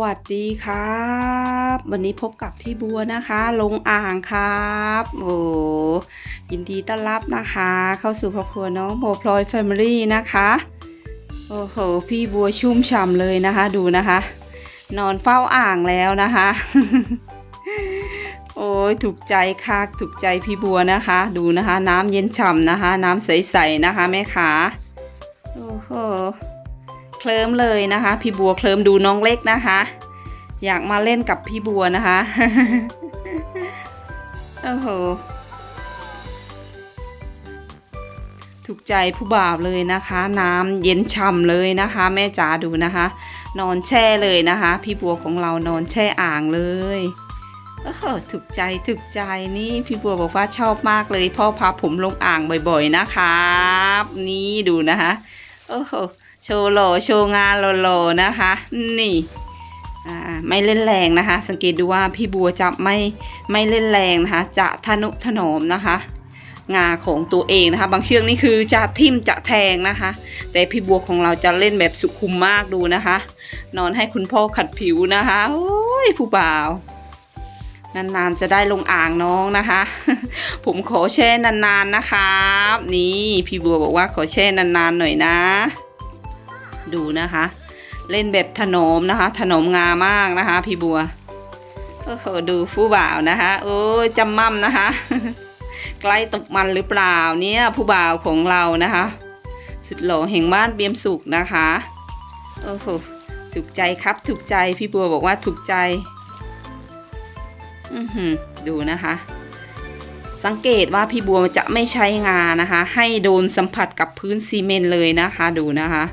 วัสดีครับ วันนี้พบกับพี่บัวนะคะ ลงอ่างครับโอ้ยินดีต้อนรับนะคะ เข้าสู่ครอบครัวน้องโมพลอยแฟมิลี่นะคะโอ้โหพี่บัวชุ่มฉ่ำเลยนะคะ ดูนะคะ นอนเฝ้าอ่างแล้วนะคะ โอ้ยถูกใจคักถูกใจพี่บัวนะคะ ดูนะคะ น้ำเย็นฉ่ำนะคะ น้ำใสๆนะคะแม่ขาโอ้โห เคลิ้มเลยนะคะ พี่บัวเคลิ้มดูน้องเล็กนะคะ อยากมาเล่นกับพี่บัวนะคะโอ้โหถูกใจผู้บ่าวเลยนะคะ น้ำเย็นฉ่ำเลยนะคะ แม่จ๋าดูนะคะ นอนแช่เลยนะคะ พี่บัวของเรานอนแช่อ่างเลยโอ้โหถูกใจถูกใจนี่พี่บัวบอกว่าชอบมากเลยพ่อพาผมลงอ่างบ่อยๆนะครับ นี่ดูนะคะโอ้โห โชว์หล่อโชว์งานหล่อๆนะคะ นี่ไม่เล่นแรงนะคะ สังเกตดูว่าพี่บัวจะไม่ไม่เล่นแรงนะคะ จะทนุถนอมนะคะ งาของตัวเองนะคะ บางเชือกนี่คือจะทิ่มจะแทงนะคะ แต่พี่บัวของเราจะเล่นแบบสุขุมมากดูนะคะ นอนให้คุณพ่อขัดผิวนะคะโอ้ยผู้บ่าวนานๆจะได้ลงอ่างน้องนะคะ ผมขอแช่นานๆนะครับ นี่พี่บัวบอกว่าขอแช่นานๆหน่อยนะ ดูนะคะ เล่นแบบถนอมนะคะ ถนอมงามากนะคะ พี่บัวโอ้โหดูผู้บ่าวนะคะ โอ้จำมั่มนะคะ ใกล้ตกมันหรือเปล่าเนี่ยผู้บ่าวของเรานะคะ สุดหล่อแห่งบ้านเบียมสุขนะคะโอ้โหถูกใจครับถูกใจพี่บัวบอกว่าถูกใจอือหือดูนะคะ สังเกตว่าพี่บัวจะไม่ใช้งานะคะ ให้โดนสัมผัสกับพื้นซีเมนต์เลยนะคะ ดูนะคะ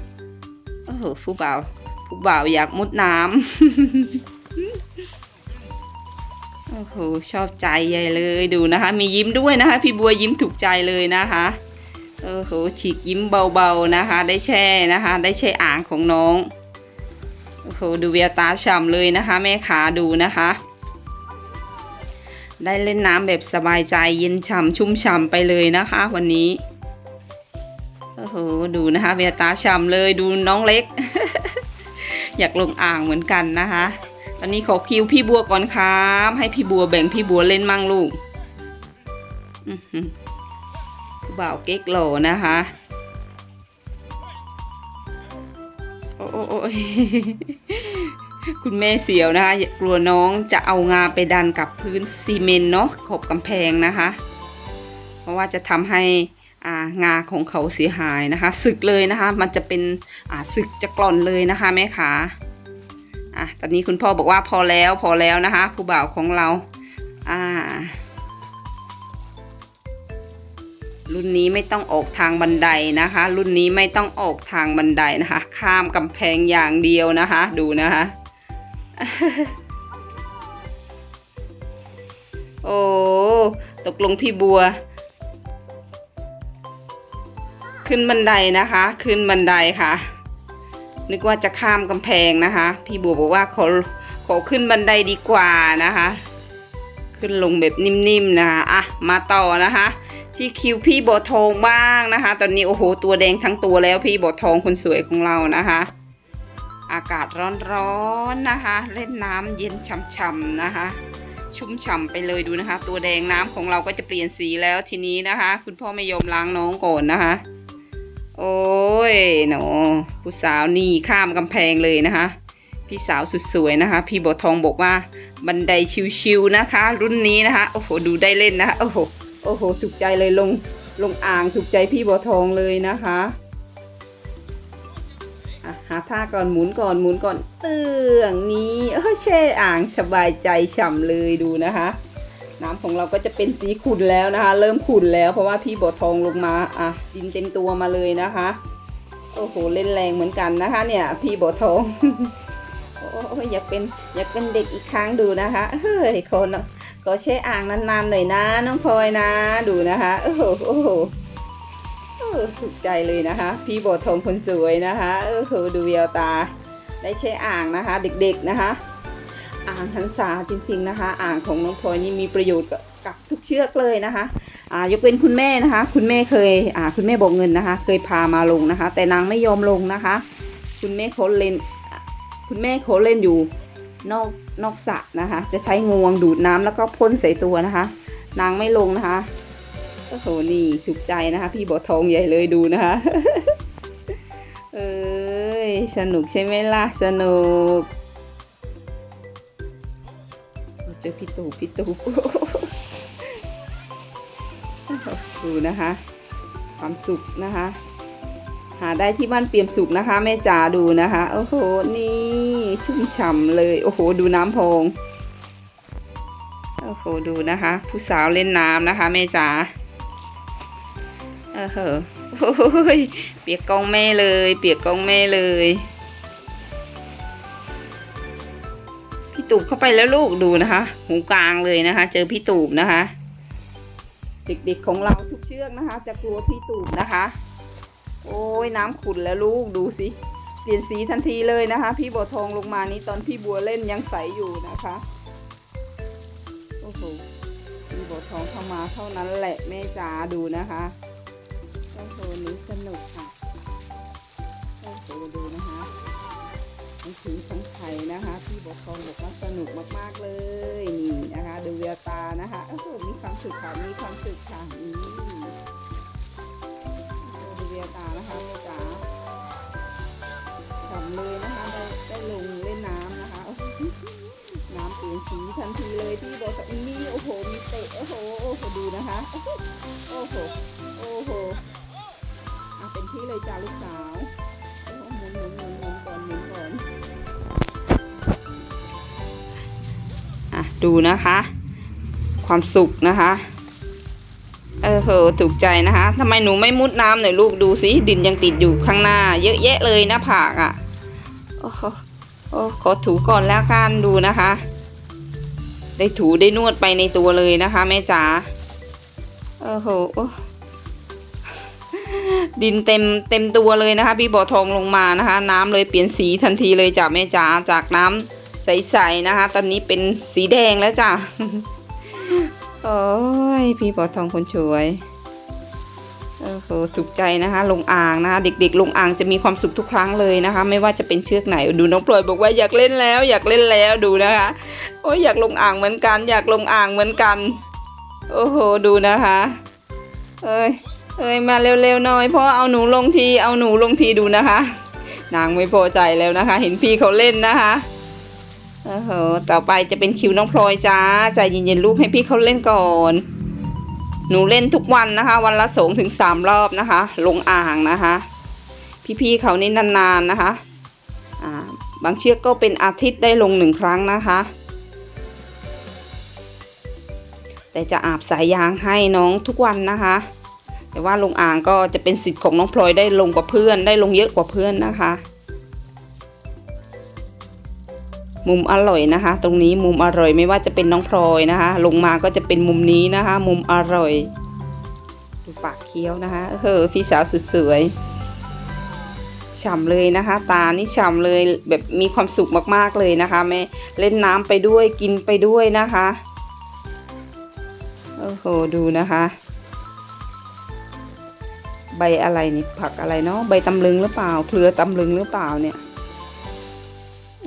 โอ้โหผู้บ่าวผู้บ่าวอยากมุดน้ำโอ้โหชอบใจใหญ่เลยดูนะคะ มียิ้มด้วยนะคะ พี่บัวยิ้มถูกใจเลยนะคะโอ้โหฉีกยิ้มเบาๆนะคะ ได้แช่นะคะ ได้แช่อ่างของน้องโอ้โหดูเวียตาฉ่ำเลยนะคะ แม่ขาดูนะคะ ได้เล่นน้ำแบบสบายใจเย็นฉ่ำชุ่มฉ่ำไปเลยนะคะ วันนี้ โอ้โหดูนะคะเวียตาฉ่ำเลยดูน้องเล็ก อยากลงอ่างเหมือนกันนะคะตอนนี้ขอคิวพี่บัวก่อนครับ ให้พี่บัวแบ่งพี่บัวเล่นมั่งลูกบ่าวเก๊กโหลนะคะ โอ้โอ้โอ้ยคุณแม่เสียวนะคะอย่ากลัวน้องจะเอางาไปดันกับพื้นซีเมนต์เนาะขอบกำแพงนะคะ เพราะว่าจะทำให้ งาของเขาเสียหายนะคะสึกเลยนะคะ มันจะเป็นอาสึกจะกร่อนเลยนะคะแม่ขาอะตอนนี้คุณพ่อบอกว่าพอแล้วพอแล้วนะคะ ผู้บ่าวของเราอ่ารุ่นนี้ไม่ต้องออกทางบันไดนะคะ รุ่นนี้ไม่ต้องออกทางบันไดนะคะ ข้ามกำแพงอย่างเดียวนะคะ ดูนะคะ โอ้ตกลงพี่บัว ขึ้นบันไดนะคะ ขึ้นบันไดค่ะ นึกว่าจะข้ามกำแพงนะคะ พี่บัวบอกว่าขอขอขึ้นบันไดดีกว่านะคะ ขึ้นลงแบบนิ่มๆนะคะอะมาต่อนะคะ ที่คิวพี่บัวทองบ้างนะคะ ตอนนี้โอ้โหตัวแดงทั้งตัวแล้วพี่บัวทองคนสวยของเรานะคะ อากาศร้อนๆนะคะ เล่นน้ำเย็นช่ำๆนะคะชุ่มฉ่ำไปเลยดูนะคะ ตัวแดงน้ำของเราก็จะเปลี่ยนสีแล้วทีนี้นะคะ คุณพ่อไม่ยอมล้างน้องก่อนนะคะ โอ้ยหนูผู้สาวนี่ข้ามกำแพงเลยนะคะ พี่สาวสุดสวยนะคะ พี่บัวทองบอกว่าบันไดชิวๆนะคะ รุ่นนี้นะคะ โอ้โหดูได้เล่นนะคะโอ้โหโอ้โหถูกใจเลยลงลงอ่างถูกใจพี่บัวทองเลยนะคะอะหาท่าก่อนหมุนก่อนหมุนก่อนเตื่องนี้เออแช่อ่างสบายใจฉ่ำเลยดูนะคะ น้ำของเราก็จะเป็นสีขุ่นแล้วนะคะ เริ่มขุ่นแล้ว เพราะว่าพี่บัวทองลงมาอะดินเต็มตัวมาเลยนะคะ โอ้โหเล่นแรงเหมือนกันนะคะ เนี่ย พี่บัวทองโอ้ยอยากเป็นอยากเป็นเด็กอีกครั้งดูนะคะเฮ้ยคนก็แช่อ่างนานๆหน่อยนะน้องพลอยนะดูนะคะโอ้โหโอ้โหโอ้โหถูกใจเลยนะคะ พี่บัวทองคนสวยนะคะโอ้โหดูแววตา ได้แช่อ่างนะคะ เด็กๆนะคะ อ่างหันษาจริงๆนะคะ อ่างของน้องพลอยนี่มีประโยชน์กับกับทุกเชือกเลยนะคะอ่ายกเว้นคุณแม่นะคะ คุณแม่เคยอ่าคุณแม่บอกเงินนะคะ เคยพามาลงนะคะ แต่นางไม่ยอมลงนะคะ คุณแม่เขาเล่น คุณแม่เขาเล่นอยู่นอกนอกสระนะคะ จะใช้งวงดูดน้ำแล้วก็พ่นใส่ตัวนะคะ นางไม่ลงนะคะโอ้โหนี่ถูกใจนะคะ พี่บอทองใหญ่เลยดูนะคะเอ้ยสนุกใช่ไหมล่ะสนุก เจอพี่ตูบพี่ตูบดูนะคะ ความสุขนะคะ หาได้ที่บ้านเปี่ยมสุขนะคะแม่จ๋าดูนะคะ โอ้โห นี่ชุ่มฉ่ำเลย โอ้โห ดูน้ำพองโอ้โห ดูนะคะ ผู้สาวเล่นน้ำนะคะแม่จ๋าเออเฮ้ยเปียกกองแม่เลย เปียกกองแม่เลย ตูบเข้าไปแล้วลูกดูนะคะ หูกลางเลยนะคะ เจอพี่ตูบนะคะ เด็กๆของเราทุกเชือกนะคะ จะกลัวพี่ตูบนะคะ โอ้ยน้ำขุ่นแล้วลูกดูสิเปลี่ยนสีทันทีเลยนะคะ พี่บัวทองลงมานี้ตอนพี่บัวเล่นยังใสอยู่นะคะโอ้โหพี่บัวทองเข้ามาเท่านั้นแหละแม่จ๋าดูนะคะโอ้โหนี่สนุกค่ะโอ้โหดูนะคะ หนังสือของไทยนะคะพี่บัวทองบอกว่าสนุกมากๆเลยนี่นะคะ ดูเวลตานะคะโอ้โหมีความสุขค่ะมีความสุขค่ะอืมดูเรียตานะคะแม่จ๋าฉ่ำเลยนะคะได้ได้ลงเล่นน้ำนะคะน้ำเปลี่ยนสีทันทีเลยที่บอกว่ามีโอ้โหมีเตะโอ้โหโอ้โหดูนะคะ โอ้โหโอ้โหอะเป็นที่เลยจ้าลูกสาวโอ้หมุนหมุนหมุนหมุนก่อนหมุนก่อน ดูนะคะ ความสุขนะคะเออเหอถูกใจนะคะทำไมหนูไม่มุดน้ำหน่อยลูกดูสิดินยังติดอยู่ข้างหน้า เยอะแยะเลยหน้าผากอะ่ะโอ้โหโอ้ขอถูก่อนแล้วกันดูนะคะ ได้ถูได้นวดไปในตัวเลยนะคะแม่จ๋าเออโหดินเต็มเต็มตัวเลยนะคะพี่บ่อทองลงมานะคะ น้ำเลยเปลี่ยนสีทันทีเลยจ้ะแม่จ๋าจากน้ำ ใสๆนะคะ ตอนนี้เป็นสีแดงแล้วจ้ะ โอ้ย พี่ปอทองคนสวยโอ้โหถูกใจนะคะ ลงอ่างนะคะ เด็กๆ ลงอ่างจะมีความสุขทุกครั้งเลยนะคะ ไม่ว่าจะเป็นเชือกไหน ดูน้องพลอยบอกว่าอยากเล่นแล้ว อยากเล่นแล้วดูนะคะ โอ้ยอยากลงอ่างเหมือนกัน อยากลงอ่างเหมือนกัน โอ้โหดูนะคะ เอ้ยเอ้ยมาเร็วๆหน่อยพ่อเอาหนูลงทีเอาหนูลงทีดูนะคะ นางไม่พอใจแล้วนะคะ เห็นพี่เขาเล่นนะคะ โอ้โหต่อไปจะเป็นคิวน้องพลอยจ้าใจเย็นๆลูกให้พี่เขาเล่นก่อน หนูเล่นทุกวันนะคะ วันละสองถึงสามรอบนะคะ ลงอ่างนะคะ พี่ๆเขานี่นานๆนะคะอ่าบางเชือกก็เป็นอาทิตย์ได้ลงหนึ่งครั้งนะคะ แต่จะอาบสายยางให้น้องทุกวันนะคะ แต่ว่าลงอ่างก็จะเป็นสิทธิ์ของน้องพลอยได้ลงกว่าเพื่อน ได้ลงเยอะกว่าเพื่อนนะคะ มุมอร่อยนะคะ ตรงนี้มุมอร่อยไม่ว่าจะเป็นน้องพลอยนะคะ ลงมาก็จะเป็นมุมนี้นะคะ มุมอร่อยดูปากเคี้ยวนะคะเออพี่สาวสุดสวยฉ่ำเลยนะคะ ตานี่ฉ่ำเลยแบบมีความสุขมากๆเลยนะคะแม่เล่นน้ำไปด้วยกินไปด้วยนะคะโอ้โหดูนะคะ ใบอะไรนี่ผักอะไรเนาะใบตำลึงหรือเปล่าเครือตำลึงหรือเปล่าเนี่ย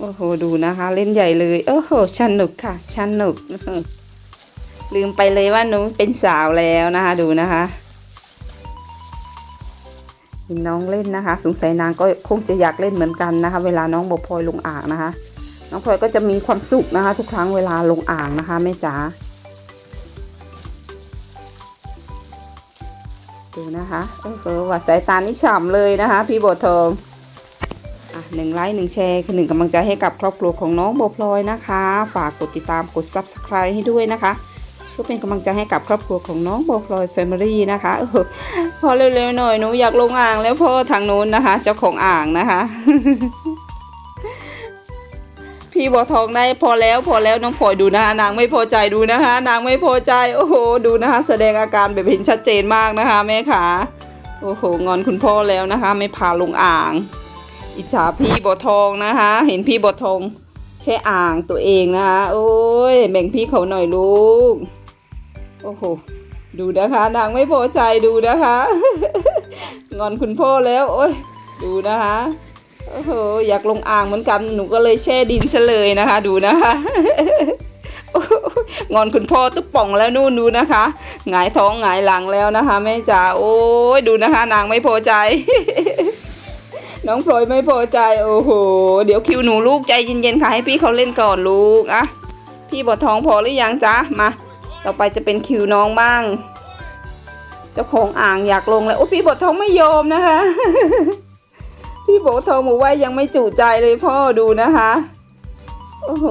โอ้โห ดูนะคะ เล่นใหญ่เลย โอ้โหสนุกค่ะสนุก ลืมไปเลยว่าหนูเป็นสาวแล้วนะคะ ดูนะคะเห็นน้องเล่นนะคะ สงสัยนางก็คงจะอยากเล่นเหมือนกันนะคะ เวลาน้องบอกพลอยลงอ่างนะคะ น้องพลอยก็จะมีความสุขนะคะ ทุกครั้งเวลาลงอ่างนะคะแม่จ๋าดูนะคะโอ้โหว่าสายตานี่ฉ่ำเลยนะคะ พี่โบวทองอะ หนึ่งไลค์หนึ่งแชร์คือหนึ่งกำลังใจให้กับครอบครัวของน้องโบพลอยนะคะ ฝากกดติดตามกด subscribe ให้ด้วยนะคะเพื่อเป็นกำลังใจให้กับครอบครัวของน้องโบพลอยแฟมิลี่นะคะออพอเร็วๆหน่อยหนูอยากลงอ่างแล้วพ่อทางนู้นนะคะ เจ้าของอ่างนะคะ พี่บัวทองได้พอแล้วพอแล้วน้องพลอยดูนะคะนางไม่พอใจดูนะคะ นางไม่พอใจโอ้โหดูนะคะ แสดงอาการแบบเห็นชัดเจนมากนะคะแม่ขาโอ้โหงอนคุณพ่อแล้วนะคะ ไม่พาลงอ่าง อิจฉาพี่บัวทองนะคะ เห็นพี่บัวทองแช่อ่างตัวเองนะคะโอ้ยแบ่งพี่เขาหน่อยลูก โอ้โหดูนะคะ นางไม่พอใจดูนะคะ งอนคุณพ่อแล้วโอ้ยดูนะคะโอ้โหอยากลงอ่างเหมือนกันหนูก็เลยแช่ดินซะเลยนะคะ ดูนะคะงอนคุณพ่อตุ๊บป่องแล้วนู่นดูนะคะหงายท้องหงายหลังแล้วนะคะแม่จ๋าโอ้ยดูนะคะ นางไม่พอใจ น้องพลอยไม่พอใจโอ้โห เดี๋ยวคิวหนูลูกใจเย็นๆค่ะให้พี่เขาเล่นก่อนลูกอะพี่บอท้องพอหรือยังจ๊ะมาต่อไปจะเป็นคิวน้องบ้าง เจ้าของอ่างอยากลงแล้วโอ้พี่บอท้องไม่ยอมนะคะ พี่บอท้องบอกว่ายังไม่จุใจเลยพ่อดูนะคะโอ้โห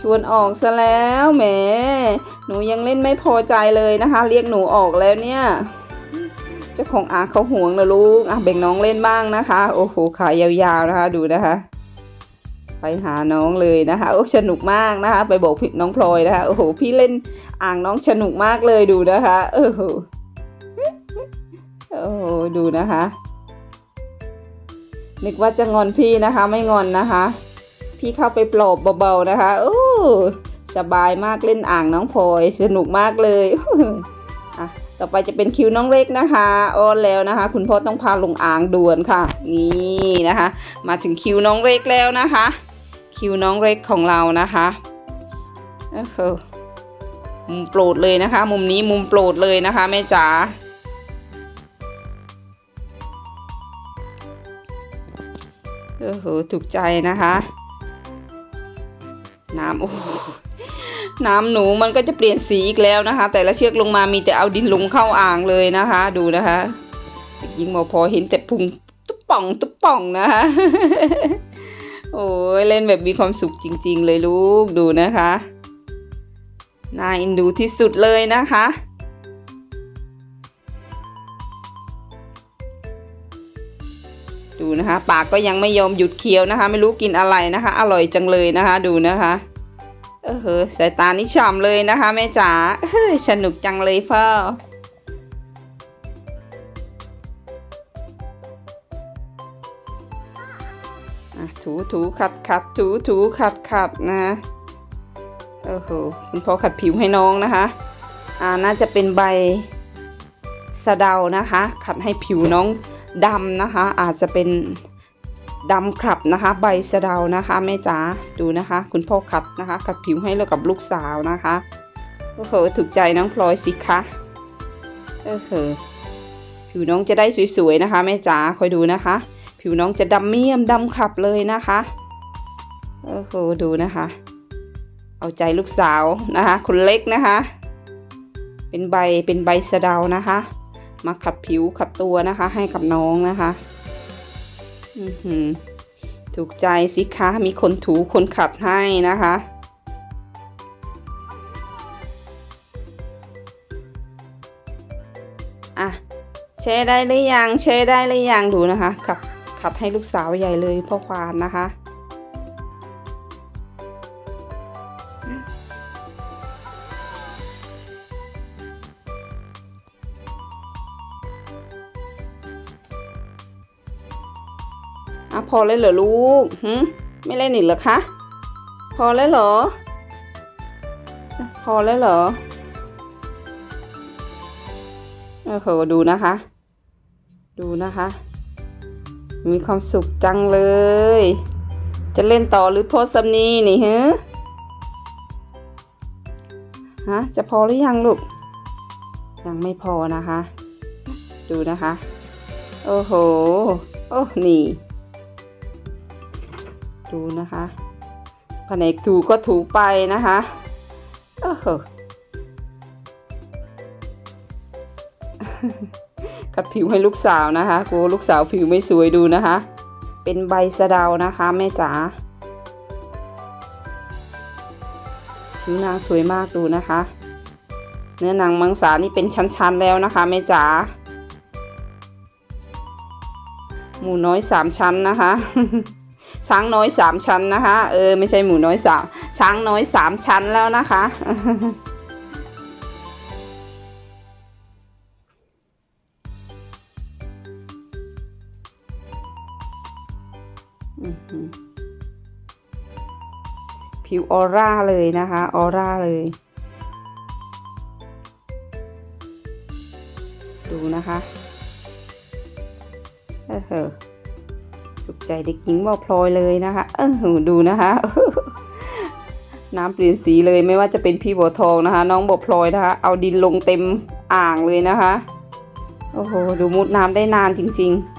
ชวนออกซะแล้วแหมหนูยังเล่นไม่พอใจเลยนะคะ เรียกหนูออกแล้วเนี่ย เจ้าของอ่างเขาห่วงนะลูกอะแบ่งน้องเล่นบ้างนะคะ โอ้โหขายาวๆนะคะดูนะคะ ไปหาน้องเลยนะคะโอ้สนุกมากนะคะ ไปบอกพี่น้องพลอยนะคะโอ้โหพี่เล่นอ่างน้องสนุกมากเลยดูนะคะโอ้โหโอ้ดูนะคะ นึกว่าจะงอนพี่นะคะ ไม่งอนนะคะ พี่เข้าไปปลอบเบาๆนะคะโอ้สบายมากเล่นอ่างน้องพลอยสนุกมากเลยอะ ต่อไปจะเป็นคิวน้องเล็กนะคะอ้อนแล้วนะคะ คุณพ่อต้องพาลงอ่างด่วนค่ะ นี่นะคะ มาถึงคิวน้องเล็กแล้วนะคะ คิวน้องเล็กของเรานะคะโอ้โหมุมโปรดเลยนะคะ มุมนี้มุมโปรดเลยนะคะแม่จ๋าโอ้โหถูกใจนะคะ น้ำโอ้ น้ำหนูมันก็จะเปลี่ยนสีอีกแล้วนะคะ แต่ละเชือกลงมามีแต่เอาดินลงเข้าอ่างเลยนะคะ ดูนะคะเด็กหญิงหมอพอเห็นแต่พุงตุ๊บป่องตุ๊บป่องนะคะโอ้ยเล่นแบบมีความสุขจริง ๆ เลยลูกดูนะคะน่าเอินดูที่สุดเลยนะคะดูนะคะปากก็ยังไม่ยอมหยุดเคี้ยวนะคะ ไม่รู้กินอะไรนะคะ อร่อยจังเลยนะคะ ดูนะคะ เออเหอสายตานี่ฉ่ำเลยนะคะแม่จ๋าเฮ้ยสนุกจังเลยพ่ออ่ถูถูขัดขัดถูถูขัดขัดนะเออโหคุณพ่อขัดผิวให้น้องนะคะ อ่าน่าจะเป็นใบสะเดานะคะ ขัดให้ผิวน้องดำนะคะ อาจจะเป็น ดำคลับนะคะ ใบสะเดานะคะแม่จ๋าดูนะคะ คุณพ่อขัดนะคะขัดผิวให้เรากับลูกสาวนะคะโอ้โหถูกใจน้องพลอยสิคะเออเหอะผิวน้องจะได้สวยๆนะคะแม่จ๋าคอยดูนะคะ ผิวน้องจะดำเมี่ยมดำคลับเลยนะคะโอ้โหดูนะคะ เอาใจลูกสาวนะคะคนเล็กนะคะ เป็นใบเป็นใบสะเดานะคะ มาขัดผิวขัดตัวนะคะ ให้กับน้องนะคะ ถูกใจสิคะ มีคนถูคนขัดให้นะคะ อะแช่ได้หรือยังแช่ได้หรือยังดูนะคะ ขัดขัดให้ลูกสาวใหญ่เลยพ่อควานนะคะ อะพอเลยเหรอลูกหืมไม่เล่นอีกเหรอคะ พอแล้วเหรอ พอแล้วเหรอโอ้โหดูนะคะ ดูนะคะ มีความสุขจังเลย จะเล่นต่อหรือโพสต์นี้นี่ฮะฮะจะพอหรือยังลูก ยังไม่พอนะคะ ดูนะคะ โอ้โห โอ้ นี่ ดูนะคะแผนกถูก็ถูไปนะคะโอ้โหกัดผิวให้ลูกสาวนะคะกลัวลูกสาวผิวไม่สวยดูนะคะ เป็นใบสะเดานะคะแม่จ๋าผิวนางสวยมากดูนะคะ เนื้อหนังมังสานี่เป็นชั้นๆแล้วนะคะแม่จ๋าหมูน้อยสามชั้นนะคะ ช้างน้อยสามชั้นนะคะ เออไม่ใช่หมูน้อยสามช้างน้อยสามชั้นแล้วนะคะผิวออร่าเลยนะคะ ออร่าเลย ดูนะคะ เออ สุขใจเด็กหญิงบอพลอยเลยนะคะ เออดูนะคะ น้ำเปลี่ยนสีเลยไม่ว่าจะเป็นพี่บัวทองนะคะ น้องบอพลอยนะคะ เอาดินลงเต็มอ่างเลยนะคะ โอ้โห ดูมุดน้ำได้นานจริง ๆ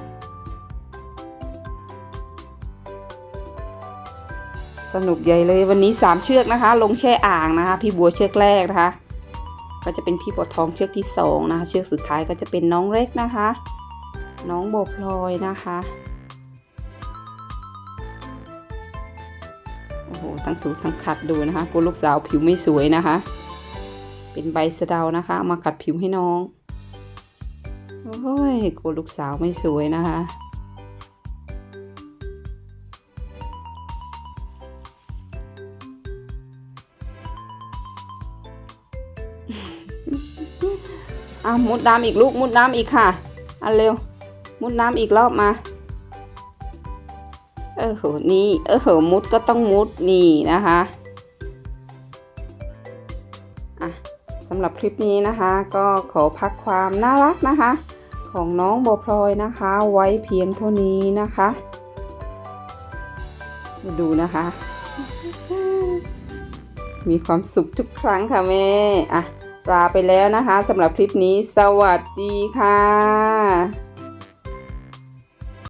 สนุกใหญ่เลยวันนี้สามเชือกนะคะ ลงแช่อ่างนะคะ พี่บัวเชือกแรกนะคะ ก็จะเป็นพี่บัวทองเชือกที่สองนะคะ เชือกสุดท้ายก็จะเป็นน้องเล็กนะคะ น้องโบวพลอยนะคะ โอ้โหทั้งถูทั้งขัดดูนะคะกลัวลูกสาวผิวไม่สวยนะคะ เป็นใบสะเดานะคะามาขัดผิวให้น้องโอ้ยกลัวลูกสาวไม่สวยนะคะอะมุดน้ำอีกลูกมุดน้ำอีกค่ะอันเร็ว มุดน้ำอีกรอบมา เออโหนี่เออโหมุดก็ต้องมุดนี่นะคะอะสำหรับคลิปนี้นะคะ ก็ขอพักความน่ารักนะคะ ของน้องโบวพลอยนะคะ ไว้เพียงเท่านี้นะคะมาดูนะคะ มีความสุขทุกครั้งค่ะแม่อะลาไปแล้วนะคะสำหรับคลิปนี้สวัสดีค่ะ